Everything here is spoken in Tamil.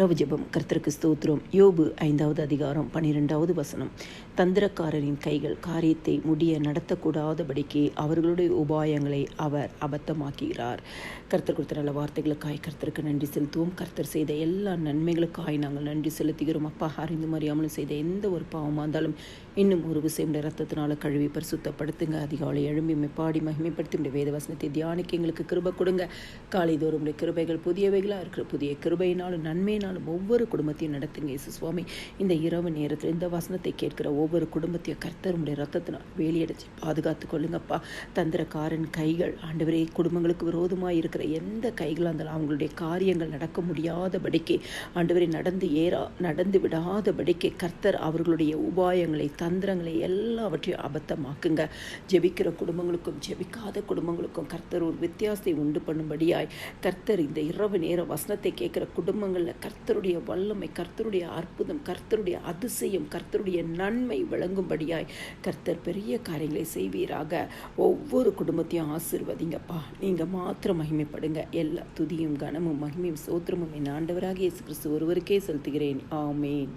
இரவு ஜெபம் கர்த்தருக்கு ஸ்தோத்திரம். யோபு ஐந்தாவது அதிகாரம் பன்னிரெண்டாவது வசனம். தந்திரக்காரரின் கைகள் காரியத்தை முடிய நடத்தக்கூடாதபடிக்கு அவர்களுடைய உபாயங்களை அவர் அபத்தமாக்குகிறார். கர்த்தர் கொடுத்த நல்ல வார்த்தைகளுக்காய் கர்த்தருக்கு நன்றி செலுத்துவோம். கர்த்தர் செய்த எல்லா நன்மைகளுக்காய் நாங்கள் நன்றி செலுத்துகிறோம். அப்பா அறிந்து மறியாமலும் செய்த எந்த ஒரு பாவமாக இருந்தாலும் இன்னும் ஒரு விஷயம் ரத்தத்தினால கழுவி பரிசுத்தப்படுத்துங்க. அதிகாலை எழும்பி பாடி மகிமைப்படுத்தி வேத வசனத்தை தியானிக்க எங்களுக்கு கிருபை கொடுங்க. காலைதோறும் உடைய கிருபைகள் புதியவைகளாக இருக்கிற புதிய கிருபையினாலும் நன்மையினாலும் ஒவ்வொரு குடும்பத்தையும் நடத்துங்க இயேசு சுவாமி. இந்த இரவு நேரத்தில் இந்த வசனத்தை கேட்கிற ஒவ்வொரு குடும்பத்தையும் கர்த்தருடைய ரத்தத்தினால் வேலியடைச்சு பாதுகாத்து கொள்ளுங்கப்பா. தந்திரக்காரன் கைகள் ஆண்டவரே குடும்பங்களுக்கு விரோதமாக இருக்கிற எந்த கைகளாக இருந்தாலும் அவங்களுடைய காரியங்கள் நடக்க முடியாதபடிக்கு ஆண்டவரை நடந்து ஏறா நடந்து விடாதபடிக்கு கர்த்தர் அவர்களுடைய உபாயங்களை தந்திரங்களை எல்லாவற்றையும் அபத்தமாக்குங்க. ஜெபிக்கிற குடும்பங்களுக்கும் ஜெபிக்காத குடும்பங்களுக்கும் கர்த்தர் ஒரு வித்தியாசத்தை உண்டு பண்ணும்படியாய் கர்த்தர் இந்த இரவு நேர வசனத்தை கேட்குற குடும்பங்களில் கர்த்தர் கர்த்தருடைய வல்லமை கர்த்தருடைய அற்புதம் கர்த்தருடைய அதிசயம் கர்த்தருடைய நன்மை விளங்கும்படியாய் கர்த்தர் பெரிய காரியங்களை செய்வீராக. ஒவ்வொரு குடும்பத்தையும் ஆசிர்வதிங்கப்பா. நீங்கள் மாத்திரம் மகிமைப்படுங்க. எல்லா துதியும் கனமும் மகிமையும் சோத்திரமும் என் ஆண்டவராக இயேசு கிறிஸ்து ஒருவருக்கே செலுத்துகிறேன். ஆமேன்.